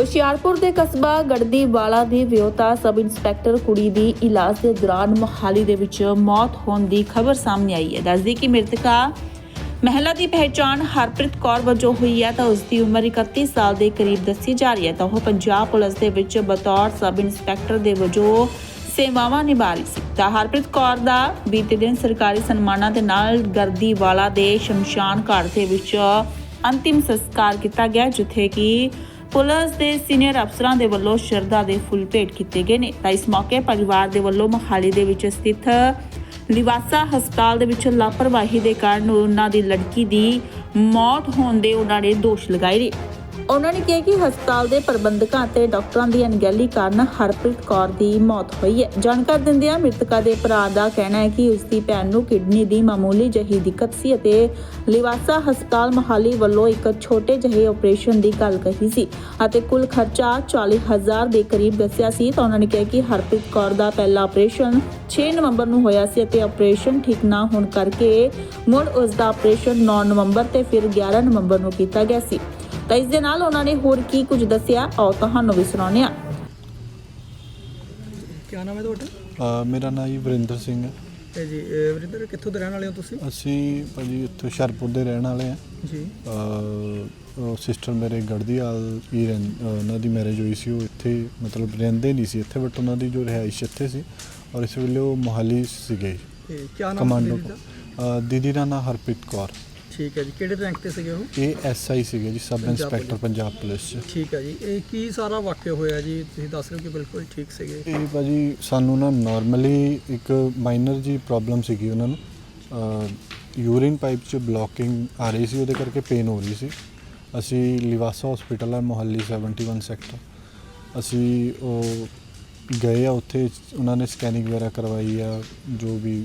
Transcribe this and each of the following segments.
ਹੁਸ਼ਿਆਰਪੁਰ ਦੇ ਕਸਬਾ ਗੜਦੀ ਵਾਲਾ ਦੀ ਵਿਉਤਾ ਸਬ ਇੰਸਪੈਕਟਰ ਕੁੜੀ ਦੀ ਇਲਾਜ ਦੇ ਦੌਰਾਨ ਮੁਹਾਲੀ ਦੇ ਵਿੱਚ ਮੌਤ ਹੋਣ ਦੀ ਖਬਰ ਸਾਹਮਣੇ ਆਈ ਹੈ। ਦੱਸਦੀ ਕਿ ਮ੍ਰਿਤਕਾ ਮਹਿਲਾ ਦੀ ਪਹਿਚਾਣ ਹਰਪ੍ਰੀਤ ਕੌਰ ਵਜੋਂ ਹੋਈ ਹੈ ਤਾਂ ਉਸ ਦੀ ਉਮਰ 31 ਸਾਲ ਦੇ ਕਰੀਬ ਦੱਸੀ ਜਾ ਰਹੀ ਹੈ। ਤਾਂ ਉਹ ਪੰਜਾਬ ਪੁਲਿਸ ਦੇ ਵਿੱਚ ਬਤੌਰ ਸਬ ਇੰਸਪੈਕਟਰ ਦੇ ਵਜੋਂ ਸੇਵਾਵਾਂ ਨਿਭਾ ਰਹੀ ਸੀ। ਤਾਂ ਹਰਪ੍ਰੀਤ ਕੌਰ ਦਾ ਬੀਤੇ ਦਿਨ ਸਰਕਾਰੀ ਸਨਮਾਨਾਂ ਦੇ ਨਾਲ ਗਰਦੀ ਵਾਲਾ ਦੇ ਸ਼ਮਸ਼ਾਨ ਘਾਟ ਦੇ ਵਿੱਚ ਅੰਤਿਮ ਸੰਸਕਾਰ ਕੀਤਾ ਗਿਆ, ਜਿੱਥੇ ਕਿ ਪੁਲਿਸ ਦੇ ਸੀਨੀਅਰ ਅਫਸਰਾਂ ਦੇ ਵੱਲੋਂ ਸ਼ਰਧਾ ਦੇ ਫੁੱਲ ਭੇਟ ਕੀਤੇ ਗਏ ਨੇ। ਤਾਂ ਇਸ ਮੌਕੇ ਪਰਿਵਾਰ ਦੇ ਵੱਲੋਂ ਮੋਹਾਲੀ ਦੇ ਵਿੱਚ ਸਥਿਤ ਲਿਵਾਸਾ ਹਸਪਤਾਲ ਦੇ ਵਿੱਚ ਲਾਪਰਵਾਹੀ ਦੇ ਕਾਰਨ ਉਹਨਾਂ ਦੀ ਲੜਕੀ ਦੀ ਮੌਤ ਹੋਣ ਦੇ ਉਹਨਾਂ ਨੇ ਦੋਸ਼ ਲਗਾਏ ਨੇ। ਉਹਨਾਂ ਨੇ ਕਿਹਾ ਕਿ ਹਸਪਤਾਲ ਦੇ ਪ੍ਰਬੰਧਕਾਂ ਅਤੇ ਡਾਕਟਰਾਂ ਦੀ ਅਣਗਹਿਲੀ ਕਾਰਨ ਹਰਪ੍ਰੀਤ ਕੌਰ ਦੀ ਮੌਤ ਹੋਈ ਹੈ। ਜਾਣਕਾਰੀ ਦਿੰਦਿਆਂ ਮ੍ਰਿਤਕਾ ਦੇ ਭਰਾ ਦਾ ਕਹਿਣਾ ਹੈ ਕਿ ਉਸ ਦੀ ਭੈਣ ਨੂੰ ਕਿਡਨੀ ਦੀ ਮਾਮੂਲੀ ਜਿਹੀ ਦਿੱਕਤ ਸੀ ਅਤੇ ਲਿਵਾਸਾ ਹਸਪਤਾਲ ਮੋਹਾਲੀ ਵੱਲੋਂ ਇੱਕ ਛੋਟੇ ਜਿਹੇ ਆਪਰੇਸ਼ਨ ਦੀ ਗੱਲ ਕਹੀ ਸੀ ਅਤੇ ਕੁੱਲ ਖਰਚਾ 40000 ਦੇ ਕਰੀਬ ਦੱਸਿਆ ਸੀ। ਤਾਂ ਉਹਨਾਂ ਨੇ ਕਿਹਾ ਕਿ ਹਰਪ੍ਰੀਤ ਕੌਰ ਦਾ ਪਹਿਲਾ ਆਪਰੇਸ਼ਨ 6 ਨਵੰਬਰ ਨੂੰ ਹੋਇਆ ਸੀ ਅਤੇ ਆਪਰੇਸ਼ਨ ਠੀਕ ਨਾ ਹੋਣ ਕਰਕੇ ਮੁੜ ਉਸ ਦਾ ਆਪਰੇਸ਼ਨ 9 ਨਵੰਬਰ ਤੇ ਫਿਰ 11 ਨਵੰਬਰ ਨੂੰ ਕੀਤਾ ਗਿਆ ਸੀ। ਤਾਂ ਇਸ ਦੇ ਨਾਲ ਉਹਨਾਂ ਨੇ ਹੋਰ ਕੀ ਕੁਝ ਦੱਸਿਆ? ਆਓ ਤੁਹਾਨੂੰ ਵੀ ਸੁਣਾਉਂਦੇ ਹਾਂ। ਕੀ ਨਾਮ ਹੈ ਤੁਹਾਡਾ? ਮੇਰਾ ਨਾਮ ਜੀ ਵਰਿੰਦਰ ਸਿੰਘ ਹੈ। ਤੇ ਜੀ ਇਹ ਵਰਿੰਦਰ ਕਿੱਥੋਂ ਦੇ ਰਹਿਣ ਵਾਲੇ ਹੋ ਤੁਸੀਂ? ਅਸੀਂ ਭਾਜੀ ਇੱਥੇ ਹੁਸ਼ਿਆਰਪੁਰ ਦੇ ਰਹਿਣ ਵਾਲੇ ਆ ਜੀ। ਸਿਸਟਰ ਮੇਰੇ ਗੜਦੀਵਾਲ ਹੀ ਰਹਿੰ ਉਹਨਾਂ ਦੀ ਮੈਰਿਜ ਹੋਈ ਸੀ। ਉਹ ਇੱਥੇ ਮਤਲਬ ਰਹਿੰਦੇ ਨਹੀਂ ਸੀ ਇੱਥੇ ਬਟ ਉਹਨਾਂ ਦੀ ਜੋ ਰਿਹਾਇਸ਼ ਇੱਥੇ ਸੀ। ਔਰ ਇਸ ਵੇਲੇ ਉਹ ਮੋਹਾਲੀ ਸੀਗੇ। ਤੇ ਕੀ ਨਾਮ ਹੈ ਕਮਾਂਡੋ ਦੀਦੀ ਦਾ? ਅ, ਦੀਦੀ ਦਾ ਨਾਮ ਹਰਪ੍ਰੀਤ ਕੌਰ। ਠੀਕ ਹੈ ਜੀ। ਕਿਹੜੇ ਰੈਂਕ ਤੇ ਸੀਗੇ ਉਹ? ਇਹ ਐਸਆਈ ਸੀਗੇ ਜੀ ਸਬ ਇੰਸਪੈਕਟਰ। ਪੰਜਾਬ ਪੁਲਿਸ ਚ। ਠੀਕ ਹੈ ਜੀ। ਇਹ ਕੀ ਸਾਰਾ ਵਾਕਿਆ ਹੋਇਆ ਜੀ? ਤੁਸੀਂ ਦੱਸ ਰਹੇ ਹੋ ਕਿ ਬਿਲਕੁਲ ਠੀਕ ਸੀਗੇ। ਇਹ ਭਾਜੀ ਸਾਨੂੰ ਨਾ ਨਾਰਮਲੀ ਇੱਕ ਮਾਈਨਰ ਜੀ ਪ੍ਰੋਬਲਮ ਸੀਗੀ ਉਹਨਾਂ ਨੂੰ। ਯੂਰਿਨ ਪਾਈਪ 'ਚ ਬਲੋਕਿੰਗ ਆ ਰਹੀ ਸੀ ਉਹਦੇ ਕਰਕੇ ਪੇਨ ਹੋ ਰਹੀ ਸੀ। ਅਸੀਂ ਲਿਵਾਸਾ ਹਸਪੀਟਲ ਹੈ ਮੁਹੱਲੀ 71 ਸੈਕਟਰ ਅਸੀਂ ਉਹ ਗਏ ਆ ਉੱਥੇ ਉਹਨਾਂ ਨੇ ਸਕੈਨਿੰਗ ਵਗੈਰਾ ਕਰਵਾਈ ਆ ਜੋ ਵੀ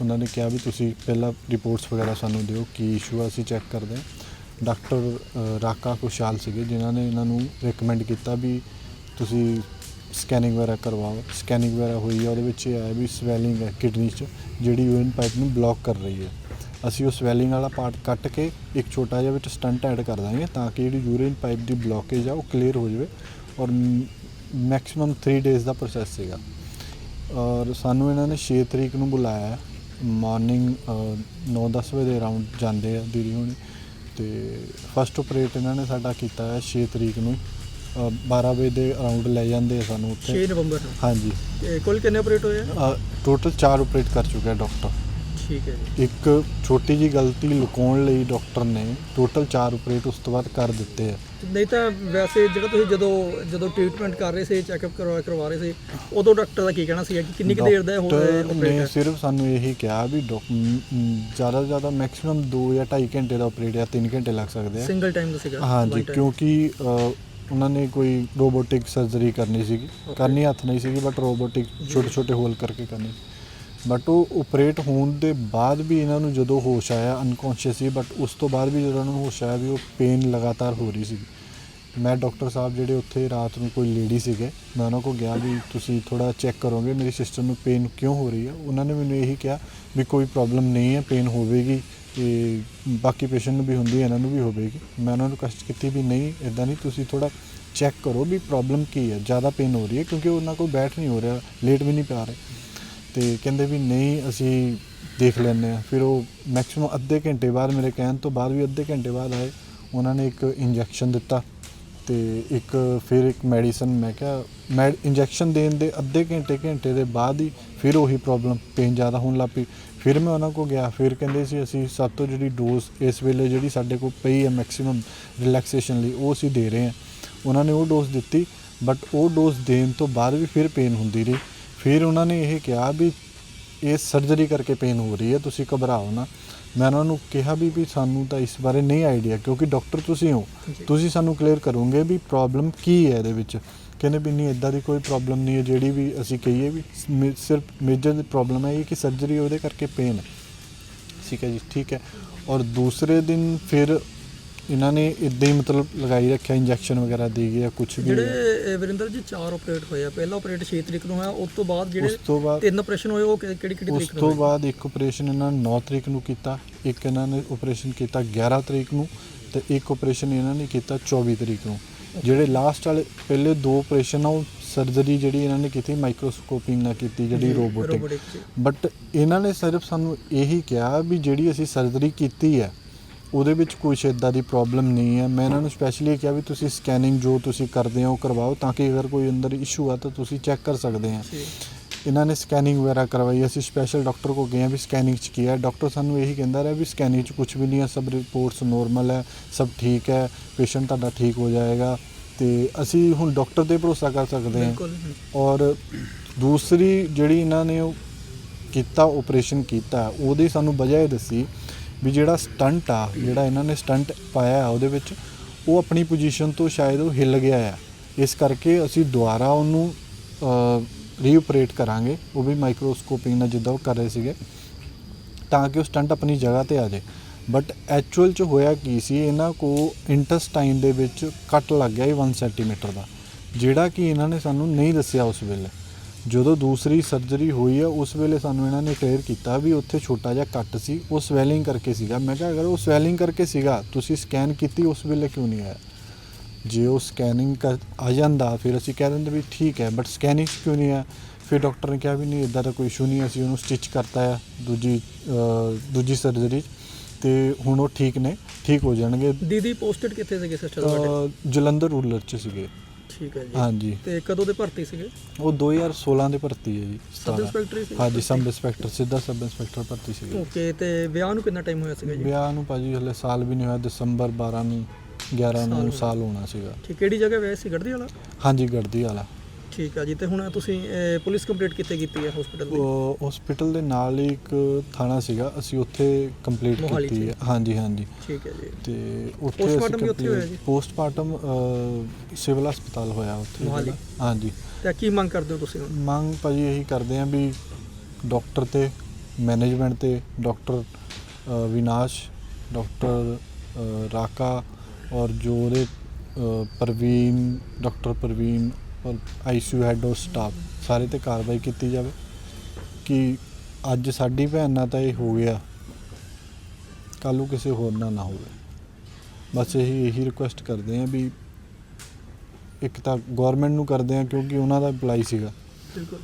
ਉਹਨਾਂ ਨੇ ਕਿਹਾ ਵੀ ਤੁਸੀਂ ਪਹਿਲਾਂ ਰਿਪੋਰਟਸ ਵਗੈਰਾ ਸਾਨੂੰ ਦਿਓ ਕੀ ਇਸ਼ੂ ਆ, ਅਸੀਂ ਚੈੱਕ ਕਰਦੇ ਹਾਂ। ਡਾਕਟਰ ਰਾਕਾ ਕੁਸ਼ਾਲ ਸੀਗੇ ਜਿਨ੍ਹਾਂ ਨੇ ਇਹਨਾਂ ਨੂੰ ਰეკਮੈਂਡ ਕੀਤਾ ਵੀ ਤੁਸੀਂ ਸਕੈਨਿੰਗ ਵਗੈਰਾ ਕਰਵਾਓ। ਸਕੈਨਿੰਗ ਵਗੈਰਾ ਹੋਈ ਆ, ਉਹਦੇ ਵਿੱਚ ਇਹ ਆਇਆ ਵੀ ਸਵੈਲਿੰਗ ਹੈ ਕਿਡਨੀ 'ਚ, ਜਿਹੜੀ ਯੂਰਿਨ ਪਾਈਪ ਨੂੰ ਬਲੌਕ ਕਰ ਰਹੀ ਹੈ। ਅਸੀਂ ਉਹ ਸਵੈਲਿੰਗ ਵਾਲਾ ਪਾਰਟ ਕੱਟ ਕੇ ਇੱਕ ਛੋਟਾ ਜਿਹਾ ਵਿੱਚ ਸਟੰਟ ਐਡ ਕਰ ਦਾਂਗੇ ਤਾਂ ਕਿ ਜਿਹੜੀ ਯੂਰਿਨ ਪਾਈਪ ਦੀ ਬਲੌਕੇਜ ਆ, ਉਹ ਕਲੀਅਰ ਹੋ ਜਾਵੇ ਔਰ ਮੈਕਸਿਮਮ 3 ਡੇਜ਼ ਦਾ ਪ੍ਰੋਸੈਸ ਸੀਗਾ। ਔਰ ਸਾਨੂੰ ਇਹਨਾਂ ਨੇ 6 ਤਰੀਕ ਨੂੰ ਬੁਲਾਇਆ। ਮਾਰਨਿੰਗ 9-10 ਵਜੇ ਦੇ ਅਰਾਊਂਡ ਜਾਂਦੇ ਆ ਦੀਦੀ ਹੁਣੀ। ਤੇ ਫਸਟ ਆਪਰੇਟ ਇਹਨਾਂ ਨੇ ਸਾਡਾ ਕੀਤਾ ਹੈ 6 ਤਰੀਕ ਨੂੰ। ਅ, 12 ਵਜੇ ਦੇ ਅਰਾਊਂਡ ਲੈ ਜਾਂਦੇ ਆ ਸਾਨੂੰ 6 ਉੱਥੇ ਨਵੰਬਰ ਨੂੰ? ਹਾਂਜੀ। ਤੇ ਕੁੱਲ ਕਿੰਨੇ ਆਪਰੇਟ ਹੋਏ ਆ? ਟੋਟਲ 4 ਆਪਰੇਟ ਕਰ ਚੁੱਕਿਆ ਡਾਕਟਰ ਠੀਕ ਹੈ ਜੀ। ਇੱਕ ਛੋਟੀ ਜੀ ਗਲਤੀ ਲੁਕਾਉਣ ਲਈ ਡਾਕਟਰ ਨੇ ਟੋਟਲ 4 ਆਪਰੇਟ ਉਸ ਤੋਂ ਬਾਅਦ ਕਰ ਦਿੱਤੇ ਆ। ਨਹੀਂ ਤਾਂ ਵੈਸੇ ਜਿਹੜਾ ਤੁਸੀਂ ਜਦੋਂ ਜਦੋਂ ਟ੍ਰੀਟਮੈਂਟ ਕਰ ਰਹੇ ਸੀ ਚੈੱਕਅਪ ਕਰਵਾ ਕਰਵਾ ਰਹੇ ਸੀ ਉਦੋਂ ਡਾਕਟਰ ਦਾ ਕੀ ਕਹਿਣਾ ਸੀ ਕਿ ਕਿੰਨੀ ਕੁ ਦੇਰ ਦਾ ਹੋ ਡਾਕਟਰ ਨੇ ਸਿਰਫ ਸਾਨੂੰ ਇਹੀ ਕਿਹਾ ਵੀ ਡਾਕ- ਮ, ਜ਼ਿਆਦਾ ਤੋਂ ਜ਼ਿਆਦਾ ਮੈਕਸਿਮਮ 2 ਜਾਂ 2.5 ਘੰਟੇ ਦਾ ਆਪਰੇਟ ਜਾਂ 3 ਘੰਟੇ ਲੱਗ ਸਕਦੇ ਆ ਸਿੰਗਲ ਟਾਈਮ ਦਾ ਸੀਗਾ ਹਾਂਜੀ one time। ਕਿਉਂਕਿ ਅ, ਉਹਨਾਂ ਨੇ ਕੋਈ ਰੋਬੋਟਿਕ ਸਰਜਰੀ ਕਰਨੀ ਸੀਗੀ. ਕਰਨੀ ਹੱਥ ਨਹੀਂ ਸੀਗੀ ਬਟ ਰੋਬੋਟਿਕ। ਛੋਟੇ ਛੋਟੇ ਹੋਲ ਕਰਕੇ ਕਰਨੀ ਬਟ ਉਹ ਆਪਰੇਟ ਹੋਣ ਦੇ ਬਾਅਦ ਵੀ ਇਹਨਾਂ ਨੂੰ ਜਦੋਂ ਹੋਸ਼ ਆਇਆ ਅਨਕੌਂਸ਼ੀਅਸ ਸੀ ਬਟ ਉਸ ਤੋਂ ਬਾਅਦ ਵੀ ਜਦੋਂ ਉਹਨਾਂ ਨੂੰ ਹੋਸ਼ ਆਇਆ ਵੀ ਉਹ ਪੇਨ ਲਗਾਤਾਰ ਹੋ ਰਹੀ ਸੀ ਮੈਂ ਡਾਕਟਰ ਸਾਹਿਬ ਜਿਹੜੇ ਉੱਥੇ ਰਾਤ ਨੂੰ ਕੋਈ ਲੇਡੀ ਸੀਗੇ, ਮੈਂ ਉਹਨਾਂ ਕੋਲ ਗਿਆ ਵੀ ਤੁਸੀਂ ਥੋੜਾ ਚੈੱਕ ਕਰੋਗੇ ਮੇਰੀ ਸਿਸਟਰ ਨੂੰ ਪੇਨ ਕਿਉਂ ਹੋ ਰਹੀ ਹੈ। ਉਹਨਾਂ ਨੇ ਮੈਨੂੰ ਇਹੀ ਕਿਹਾ ਵੀ ਕੋਈ ਪ੍ਰੋਬਲਮ ਨਹੀਂ ਹੈ ਪੇਨ ਹੋਵੇਗੀ, ਤੇ ਬਾਕੀ ਪੇਸ਼ੈਂਟ ਨੂੰ ਵੀ ਹੁੰਦੀ ਹੈ, ਇਹਨਾਂ ਨੂੰ ਵੀ ਹੋਵੇਗੀ। ਮੈਂ ਉਹਨਾਂ ਨੂੰ ਕਸ਼ਟ ਕੀਤੀ ਵੀ ਨਹੀਂ ਇਦਾਂ ਨਹੀਂ ਤੁਸੀਂ ਥੋੜਾ ਚੈੱਕ ਕਰੋ ਵੀ ਪ੍ਰੋਬਲਮ ਕੀ ਹੈ, ਜ਼ਿਆਦਾ ਪੇਨ ਹੋ ਰਹੀ ਹੈ ਕਿਉਂਕਿ ਉਹਨਾਂ ਕੋਲ ਬੈਠ ਨਹੀਂ ਹੋ ਰਿਹਾ ਲੇਟ ਵੀ ਨਹੀਂ ਪਾ ਰਹੇ। ਤੇ ਕਹਿੰਦੇ ਵੀ ਨਹੀਂ, ਅਸੀਂ ਦੇਖ ਲੈਂਦੇ ਆ ਫਿਰ ਉਹ ਮੈਕਸਿਮਮ ਅੱਧੇ ਘੰਟੇ ਬਾਅਦ ਮੇਰੇ ਕਹਿਣ ਤੋਂ ਬਾਅਦ ਵੀ ਅੱਧੇ ਘੰਟੇ ਬਾਅਦ ਆਏ। ਉਹਨਾਂ ਨੇ ਇੱਕ ਇੰਜੈਕਸ਼ਨ ਦਿੱਤਾ ਤੇ ਇੱਕ ਫਿਰ ਇੱਕ ਮੈਡੀਸਨ ਮੈਂ ਕਿਹਾ ਮੈਡ ਇੰਜੈਕਸ਼ਨ ਦੇਣ ਦੇ ਅੱਧੇ ਘੰਟੇ ਘੰਟੇ ਦੇ ਬਾਅਦ ਹੀ ਫਿਰ ਉਹੀ ਪ੍ਰੋਬਲਮ ਪੇਨ ਜ਼ਿਆਦਾ ਹੋਣ ਲੱਗ ਪਈ। ਫਿਰ ਮੈਂ ਉਹਨਾਂ ਕੋਲ ਗਿਆ, ਫਿਰ ਕਹਿੰਦੇ ਸੀ, ਅਸੀਂ ਸਭ ਤੋਂ ਜਿਹੜੀ ਡੋਜ਼ ਇਸ ਵੇਲੇ ਜਿਹੜੀ ਸਾਡੇ ਕੋਲ ਪਈ ਹੈ ਮੈਕਸਿਮਮ ਰਿਲੈਕਸੇਸ਼ਨ ਲਈ, ਉਹ ਅਸੀਂ ਦੇ ਰਹੇ ਹਾਂ। ਉਹਨਾਂ ਨੇ ਉਹ ਡੋਜ਼ ਦਿੱਤੀ ਬਟ ਉਹ ਡੋਜ਼ ਦੇਣ ਤੋਂ ਬਾਅਦ ਵੀ ਫਿਰ ਪੇਨ ਹੁੰਦੀ ਰਹੀ। ਫਿਰ ਉਹਨਾਂ ਨੇ ਇਹ ਕਿਹਾ ਵੀ ਇਹ ਸਰਜਰੀ ਕਰਕੇ ਪੇਨ ਹੋ ਰਹੀ ਹੈ ਤੁਸੀਂ ਘਬਰਾਓ ਨਾ। ਮੈਂ ਉਹਨਾਂ ਨੂੰ ਕਿਹਾ ਵੀ ਵੀ ਸਾਨੂੰ ਤਾਂ ਇਸ ਬਾਰੇ ਨਹੀਂ ਆਈਡੀਆ ਕਿਉਂਕਿ ਡਾਕਟਰ ਤੁਸੀਂ ਹੋ। ਤੁਸੀਂ ਸਾਨੂੰ ਕਲੀਅਰ ਕਰੋਗੇ ਵੀ ਪ੍ਰੋਬਲਮ ਕੀ ਹੈ ਇਹਦੇ ਵਿੱਚ। ਕਹਿੰਦੇ ਵੀ ਨਹੀਂ ਇਦਾਂ ਦੀ ਕੋਈ ਪ੍ਰੋਬਲਮ ਨਹੀਂ ਹੈ ਜਿਹੜੀ ਵੀ ਅਸੀਂ ਕਹੀਏ ਵੀ ਸਿਰਫ ਮੇਜਰ ਪ੍ਰੋਬਲਮ ਹੈ ਇਹ ਕਿ ਸਰਜਰੀ ਉਹਦੇ ਕਰਕੇ ਪੇਨ ਹੈ। ਠੀਕ ਹੈ ਜੀ ਠੀਕ ਹੈ। ਔਰ ਦੂਸਰੇ ਦਿਨ ਫਿਰ ਇਹਨਾਂ ਨੇ ਇਦਾਂ ਹੀ ਮਤਲਬ ਲਗਾਈ ਰੱਖਿਆ ਇੰਜੈਕਸ਼ਨ ਵਗੈਰਾ ਦੇ ਗਿਆ ਕੁਝ ਵੀ ਜਿਹੜੇ ਵਰਿੰਦਰ ਜੀ ਚਾਰ ਆਪਰੇਟ ਹੋਏ ਆ ਪਹਿਲਾ ਆਪਰੇਟ 6 ਤਰੀਕ ਨੂੰ ਹੋਇਆ ਉਸ ਤੋਂ ਬਾਅਦ ਜਿਹੜੇ ਉਸ ਤੋਂ ਬਾਅਦ ਤਿੰਨ ਆਪਰੇਸ਼ਨ ਹੋਏ ਉਹ ਕਿਹੜੀ ਕਿਹੜੀ ਉਸ ਤਰੀਕ ਨੂੰ ਤੋਂ ਹੋਏ? ਬਾਅਦ ਇੱਕ ਆਪਰੇਸ਼ਨ ਇਹਨਾਂ ਨੇ 9 ਤਰੀਕ ਨੂੰ ਕੀਤਾ ਇੱਕ ਇਹਨਾਂ ਨੇ ਆਪਰੇਸ਼ਨ ਕੀਤਾ 11 ਤਰੀਕ ਨੂੰ ਤੇ ਇੱਕ ਆਪਰੇਸ਼ਨ ਇਹਨਾਂ ਨੇ ਕੀਤਾ 24 ਤਰੀਕ ਨੂੰ ਜਿਹੜੇ ਲਾਸਟ ਵਾਲੇ ਪਹਿਲੇ ਦੋ ਆਪਰੇਸ਼ਨ ਆ ਉਹ ਸਰਜਰੀ ਜਿਹੜੀ ਇਹਨਾਂ ਨੇ ਕੀਤੀ ਮਾਈਕਰੋਸਕੋਪਿੰਗ ਨਾਲ ਕੀਤੀ ਜਿਹੜੀ ਰੋਬੋਟਿਕ robotic ਚ। ਬਟ ਇਹਨਾਂ ਨੇ ਸਿਰਫ ਸਾਨੂੰ ਇਹੀ ਕਿਹਾ ਵੀ ਜਿਹੜੀ ਅਸੀਂ ਸਰਜਰੀ ਕੀਤੀ ਹੈ ਉਹਦੇ ਵਿੱਚ ਕੁਝ ਇਦਾਂ ਦੀ ਪ੍ਰੋਬਲਮ ਨਹੀਂ ਹੈ। ਮੈਂ ਇਹਨਾਂ ਨੂੰ ਸਪੈਸ਼ਲੀ ਕਿਹਾ ਵੀ ਤੁਸੀਂ ਸਕੈਨਿੰਗ ਜੋ ਤੁਸੀਂ ਕਰਦੇ ਹੋ ਉਹ ਕਰਵਾਓ ਤਾਂ ਕਿ ਅਗਰ ਕੋਈ ਅੰਦਰ ਇਸ਼ੂ ਆ ਤਾਂ ਤੁਸੀਂ ਚੈੱਕ ਕਰ ਸਕਦੇ ਆ। ਇਹਨਾਂ ਨੇ ਸਕੈਨਿੰਗ ਵਗੈਰਾ ਕਰਵਾਈ। ਅਸੀਂ ਸਪੈਸ਼ਲ ਡਾਕਟਰ ਕੋ ਗਏ ਆ ਵੀ ਸਕੈਨਿੰਗ ਚ ਕੀ ਹੈ। ਡਾਕਟਰ ਸਾਨੂੰ ਇਹੀ ਕਹਿੰਦਾ ਰਿਹਾ ਵੀ ਸਕੈਨਿੰਗ ਚ ਕੁਝ ਵੀ ਨਹੀਂ ਹੈ। ਸਭ ਰਿਪੋਰਟਸ ਨੋਰਮਲ ਹੈ ਸਭ ਠੀਕ ਹੈ। ਪੇਸ਼ੈਂਟ ਤੁਹਾਡਾ ਠੀਕ ਹੋ ਜਾਏਗਾ। ਤੇ ਅਸੀਂ ਹੁਣ ਡਾਕਟਰ ਤੇ ਭਰੋਸਾ ਕਰ ਸਕਦੇ ਹਾਂ। ਔਰ ਦੂਸਰੀ ਜਿਹੜੀ ਇਹਨਾਂ ਨੇ ਉਹ ਕੀਤਾ ਆਪਰੇਸ਼ਨ ਕੀਤਾ ਉਹਦੀ ਸਾਨੂੰ ਵਜ੍ਹਾ ਇਹ ਦੱਸੀ ਵੀ ਜਿਹੜਾ ਸਟੰਟ ਆ, ਜਿਹੜਾ ਇਹਨਾਂ ਨੇ ਸਟੰਟ ਪਾਇਆ ਆ ਉਹਦੇ ਵਿੱਚ, ਉਹ ਆਪਣੀ ਪੋਜੀਸ਼ਨ ਤੋਂ ਸ਼ਾਇਦ ਉਹ ਹਿੱਲ ਗਿਆ ਆ। ਇਸ ਕਰਕੇ ਅਸੀਂ ਦੁਬਾਰਾ ਉਹਨੂੰ ਰੀਓਪਰੇਟ ਕਰਾਂਗੇ। ਉਹ ਵੀ ਮਾਈਕਰੋਸਕੋਪਿੰਗ ਨਾਲ ਜਿੱਦਾਂ ਉਹ ਕਰ ਰਹੇ ਸੀਗੇ, ਤਾਂ ਕਿ ਉਹ ਸਟੰਟ ਆਪਣੀ ਜਗ੍ਹਾ ਤੇ ਆ ਜਾਏ। ਬਟ ਐਕਚੁਅਲ ਚ ਹੋਇਆ ਕੀ ਸੀ, ਇਹਨਾਂ ਕੋ ਇੰਟੈਸਟਾਈਨ ਦੇ ਵਿੱਚ ਕੱਟ ਲੱਗ ਗਿਆ ਸੀ 1 ਸੈਂਟੀਮੀਟਰ ਦਾ। ਜਿਹੜਾ ਕਿ ਇਹਨਾਂ ਨੇ ਸਾਨੂੰ ਨਹੀਂ ਦੱਸਿਆ ਉਸ ਵੇਲੇ। ਜਦੋਂ ਦੂਸਰੀ ਸਰਜਰੀ ਹੋਈ ਆ ਉਸ ਵੇਲੇ ਸਾਨੂੰ ਇਹਨਾਂ ਨੇ ਕਲੀਅਰ ਕੀਤਾ ਵੀ ਉੱਥੇ ਛੋਟਾ ਜਿਹਾ ਕੱਟ ਸੀ ਉਹ ਸਵੈਲਿੰਗ ਕਰਕੇ ਸੀਗਾ। ਮੈਂ ਕਿਹਾ ਅਗਰ ਉਹ ਸਵੈਲਿੰਗ ਕਰਕੇ ਸੀਗਾ ਤੁਸੀਂ ਸਕੈਨ ਕੀਤੀ ਉਸ ਵੇਲੇ ਕਿਉਂ ਨਹੀਂ ਆਇਆ? ਜੇ ਉਹ ਸਕੈਨਿੰਗ ਕਰ ਆ ਜਾਂਦਾ ਫਿਰ ਅਸੀਂ ਕਹਿ ਦਿੰਦੇ ਵੀ ਠੀਕ ਹੈ ਬਟ ਸਕੈਨਿੰਗ ਕਿਉਂ ਨਹੀਂ ਆ ਫਿਰ ਡਾਕਟਰ ਨੇ ਕਿਹਾ ਵੀ ਨਹੀਂ ਇਦਾਂ ਦਾ ਕੋਈ ਇਸ਼ੂ ਨਹੀਂ ਅਸੀਂ ਉਹਨੂੰ ਸਟਿਚ ਕਰਤਾ ਆ ਦੂਜੀ ਦੂਜੀ ਸਰਜਰੀ ਤੇ ਹੁਣ ਉਹ ਠੀਕ ਨੇ ਠੀਕ ਹੋ ਜਾਣਗੇ। ਦੀਦੀ ਪੋਸਟਡ ਕਿੱਥੇ ਸੀਗੇ ਸਿਸਟਰ ਤੁਹਾਡੇ? ਜਲੰਧਰ ਰੂਰਲ ਚ ਸੀਗੇ। ਠੀਕ ਹੈ ਜੀ। ਹਾਂਜੀ। ਤੇ ਕਦੋਂ ਦੇ ਭਰਤੀ ਸੀਗੇ? ਉਹ 2016 ਦੇ ਭਰਤੀ ਹੈ ਜੀ ਸਬ 17 ਇੰਸਪੈਕਟਰ ਸੀ ਹਾਂਜੀ ਸਬ ਇੰਸਪੈਕਟਰ ਸਿੱਧਾ ਸਬ ਇੰਸਪੈਕਟਰ ਭਰਤੀ ਸੀਗੇ। ਓਕੇ ਤੇ ਵਿਆਹ ਨੂੰ ਕਿੰਨਾ ਟਾਈਮ ਹੋਇਆ ਸੀਗਾ ਜੀ? ਵਿਆਹ ਨੂੰ ਭਾਜੀ ਹਲੇ ਸਾਲ ਵੀ ਨਹੀਂ ਹੋਇਆ ਦਸੰਬਰ 12 ਨੂੰ 11 ਨੂੰ ਸਾਲ ਹੋਣਾ ਸੀਗਾ। ਠੀਕ ਕਿਹੜੀ ਜਗ੍ਹਾ ਵਿਆਹ ਸੀ? ਗੜਦੀ ਵਾਲਾ? ਹਾਂਜੀ ਗੜਦੀ ਵਾਲਾ। ਠੀਕ ਆ ਜੀ ਤੇ ਹੁਣ ਤੁਸੀਂ ਅਹ, ਪੁਲਿਸ ਕੰਪਲੀਟ ਕਿੱਥੇ ਕੀਤੀ ਹੈ ਹਸਪੀਟਲ ਦੀ ਉਹ ਹਸਪੀਟਲ ਦੇ ਨਾਲ ਹੀ ਇੱਕ ਥਾਣਾ ਸੀਗਾ ਅਸੀਂ ਉੱਥੇ ਕੰਪਲੀਟ ਮੋਹਾਲੀ ਕੀਤੀ? ਹੈ ਹਾਂਜੀ ਹਾਂਜੀ ਠੀਕ ਹੈ ਜੀ ਤੇ ਉੱਥੇ Postmortem ਵੀ ਉੱਥੇ ਹੋਇਆ ਜੀ? ਪੋਸਟਮਾਰਟਮ ਸਿਵਲ ਹਸਪਤਾਲ ਹੋਇਆ ਉੱਥੇ ਮੋਹਾਲੀ? ਜਿਹੜਾ। ਹਾਂਜੀ ਤੇ ਕੀ ਮੰਗ ਕਰਦੇ ਹੋ ਤੁਸੀਂ ਹੁਣ ਮੰਗ ਭਾਜੀ ਇਹੀ ਕਰਦੇ ਆਂ ਵੀ ਡਾਕਟਰ ਤੇ ਮੈਨੇਜਮੈਂਟ ਤੇ ਡਾਕਟਰ ਅ, ਵਿਨਾਸ਼ ਡਾਕਟਰ ਅ, ਰਾਕਾ ਔਰ ਜੋ ਉਹਦੇ ਅ, ਪ੍ਰਵੀਨ ਡਾਕਟਰ ਪ੍ਰਵੀਨ ਔਰ ਆਈਸੀਯੂ ਹੈਡ ਔਰ ਸਟਾਫ ਸਾਰੇ ਤੇ ਕਾਰਵਾਈ ਕੀਤੀ ਜਾਵੇ ਕਿ ਅੱਜ ਸਾਡੀ ਭੈਣ ਨਾਲ ਤਾਂ ਇਹ ਹੋ ਗਿਆ। ਕੱਲ੍ਹ ਨੂੰ ਕਿਸੇ ਹੋਰ ਨਾਲ ਨਾ ਹੋਵੇ। ਬਸ ਇਹੀ ਇਹੀ ਰਿਕੁਐਸਟ ਕਰਦੇ ਆਂ ਵੀ ਇੱਕ ਤਾਂ ਗਵਰਨਮੈਂਟ ਨੂੰ ਕਰਦੇ ਆਂ ਕਿਉਂਕਿ ਉਹਨਾਂ ਦਾ ਅਪਲਾਈ ਸੀਗਾ। ਬਿਲਕੁਲ।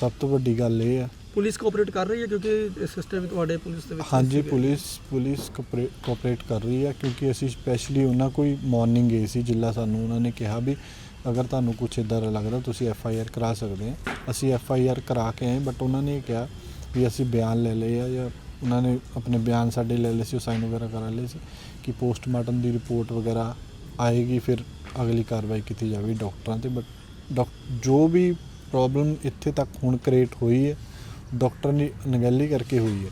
ਸਭ ਤੋਂ ਵੱਡੀ ਗੱਲ ਇਹ ਆ। ਪੁਲਿਸ ਕੋਆਪਰੇਟ ਕਰ ਰਹੀ ਹੈ ਕਿਉਂਕਿ ਸਿਸਟਰ ਵੀ ਤੁਹਾਡੇ ਪੁਲਿਸ ਦੇ ਵਿੱਚ ਹਾਂਜੀ। ਪੁਲਿਸ ਪੁਲਿਸ ਕੋਆਪਰੇਟ ਕਰ ਰਹੀ ਆ ਕਿਉਂਕਿ ਅਸੀਂ ਸਪੈਸ਼ਲੀ ਉਹਨਾਂ ਕੋਈ ਮਾਰਨਿੰਗ ਗਏ ਸੀ ਜਿੱਲਾ ਸਾਨੂੰ ਉਹਨਾਂ ਨੇ ਕਿਹਾ ਵੀ ਅਗਰ ਤੁਹਾਨੂੰ ਕੁਝ ਇਦਾਂ ਦਾ ਲੱਗਦਾ, ਤੁਸੀਂ ਐਫ ਆਈ ਆਰ ਕਰਾ ਸਕਦੇ ਆ ਅਸੀਂ ਐਫ ਆਈ ਆਰ ਕਰਾ ਕੇ ਆਏ ਬਟ ਉਹਨਾਂ ਨੇ ਕਿਹਾ ਵੀ ਅਸੀਂ ਬਿਆਨ ਲੈ ਲਏ ਆ ਜਾਂ ਉਹਨਾਂ ਨੇ ਆਪਣੇ ਬਿਆਨ ਸਾਡੇ ਲੈ ਲਏ ਸੀ, ਉਹ ਸਾਈਨ ਵਗੈਰਾ ਕਰਾ ਲਏ ਸੀ ਕਿ ਪੋਸਟਮਾਰਟਮ ਦੀ ਰਿਪੋਰਟ ਵਗੈਰਾ ਆਏਗੀ, ਫਿਰ ਅਗਲੀ ਕਾਰਵਾਈ ਕੀਤੀ ਜਾਵੇ ਡਾਕਟਰਾਂ ਤੇ। ਬਟ ਡਾਕ, ਜੋ ਵੀ ਪ੍ਰੋਬਲਮ ਇੱਥੇ ਤੱਕ ਹੁਣ ਕ੍ਰੀਏਟ ਹੋਈ ਹੈ, ਡਾਕਟਰ ਨੇ ਅਣਗਹਿਲੀ ਕਰਕੇ ਹੋਈ ਹੈ।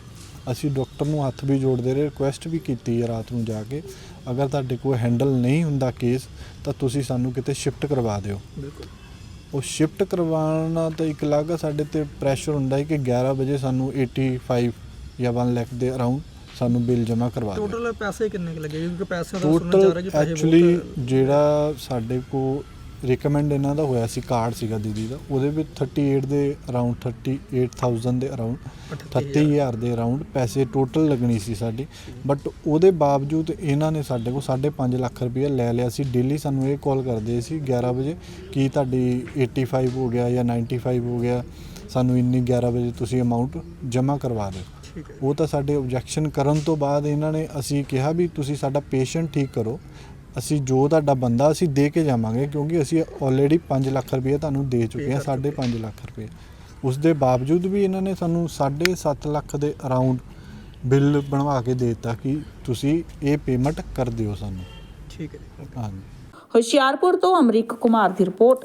ਅਸੀਂ ਡਾਕਟਰ ਨੂੰ ਹੱਥ ਵੀ ਜੋੜਦੇ ਰਹੇ ਰਿਕੁਐਸਟ ਵੀ ਕੀਤੀ ਹੈ ਰਾਤ ਨੂੰ ਜਾ ਕੇ ਅਗਰ ਤੁਹਾਡੇ ਕੋਲ ਹੈਂਡਲ ਨਹੀਂ ਹੁੰਦਾ ਕੇਸ ਤਾਂ ਤੁਸੀਂ ਸਾਨੂੰ ਕਿਤੇ ਸ਼ਿਫਟ ਕਰਵਾ ਦਿਓ। ਬਿਲਕੁਲ। ਉਹ ਸ਼ਿਫਟ ਕਰਵਾਉਣਾ ਤਾਂ ਇੱਕ ਅਲੱਗ ਆ ਸਾਡੇ ਤੇ ਪ੍ਰੈਸ਼ਰ ਹੁੰਦਾ ਹੈ ਕਿ 11 ਵਜੇ ਸਾਨੂੰ 85 ਜਾਂ 1 ਲੱਖ ਦੇ ਅਰਾਊਂਡ ਸਾਨੂੰ ਬਿੱਲ ਜਮ੍ਹਾਂ ਕਰਵਾ ਦਿਓ। ਟੋਟਲ ਪੈਸੇ ਕਿੰਨੇ ਕੁ ਲੱਗੇ? ਕਿਉਂਕਿ ਪੈਸੇ ਦਾ ਸੁਣਨ ਜਾ ਰਿਹਾ ਜੀ ਪੈਸੇ ਐਕਚੁਅਲੀ ਜਿਹੜਾ ਸਾਡੇ ਕੋ ਰეკਮੈਂਡ ਇਹਨਾਂ ਦਾ ਹੋਇਆ ਸੀ ਕਾਰਡ ਸੀਗਾ ਦੀਦੀ ਦਾ। ਉਹਦੇ ਵਿੱਚ 38 ਦੇ ਅਰਾਊਂਡ 38000 ਦੇ ਅਰਾਊਂਡ 38000 ਦੇ ਅਰਾਊਂਡ ਪੈਸੇ ਟੋਟਲ ਲੱਗਣੀ ਸੀ ਸਾਡੀ। ਬਟ ਉਹਦੇ ਬਾਵਜੂਦ ਇਹਨਾਂ ਨੇ ਸਾਡੇ ਕੋਲ 5.5 ਲੱਖ ਰੁਪਏ ਲੈ ਲਿਆ ਸੀ। ਡੇਲੀ ਸਾਨੂੰ ਇਹ ਕਾਲ ਕਰਦੇ ਸੀ 11 ਵਜੇ ਕਿ ਤੁਹਾਡੀ 85 ਹੋ ਗਿਆ ਜਾਂ 95 ਹੋ ਗਿਆ? ਸਾਨੂੰ ਇੰਨੀ 11 ਵਜੇ ਤੁਸੀਂ ਅਮਾਉਂਟ ਜਮ੍ਹਾਂ ਕਰਵਾ ਦਿਓ। ਉਹ ਤਾਂ ਸਾਡੇ ਆਬਜੈਕਸ਼ਨ ਕਰਨ ਤੋਂ ਬਾਅਦ ਇਹਨਾਂ ਨੇ ਅਸੀਂ ਕਿਹਾ ਵੀ ਤੁਸੀਂ ਸਾਡਾ ਪੇਸ਼ੈਂਟ ਠੀਕ ਕਰੋ। ਅਸੀਂ ਜੋ ਤੁਹਾਡਾ ਬੰਦਾ ਅਸੀਂ ਦੇ ਕੇ ਜਾਵਾਂਗੇ ਕਿਉਂਕਿ ਅਸੀਂ ਆਲਰੇਡੀ 5 ਲੱਖ ਰੁਪਏ ਤੁਹਾਨੂੰ ਦੇ ਚੁੱਕੇ ਹਾਂ ਕਰ ਸਾਢੇ ਚੁੱਕੇ। 5 ਲੱਖ ਰੁਪਏ ਉਸ ਦੇ ਬਾਵਜੂਦ ਵੀ ਇਹਨਾਂ ਨੇ ਸਾਨੂੰ 7.5 ਲੱਖ ਦੇ ਅਰਾਊਂਡ ਬਿੱਲ ਬਣਵਾ ਕੇ ਦੇ ਦਿੱਤਾ ਕਿ ਤੁਸੀਂ ਇਹ ਪੇਮੈਂਟ ਕਰ ਦਿਓ ਸਾਨੂੰ ਠੀਕ ਹੈ। ਹਾਂਜੀ ਹੁਸ਼ਿਆਰਪੁਰ ਤੋਂ ਅਮਰੀਕ ਕੁਮਾਰ ਦੀ ਰਿਪੋਰਟ